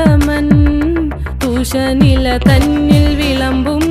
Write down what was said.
രാഘമൻ തൂഷനില തന്നിൽ വിളമ്പും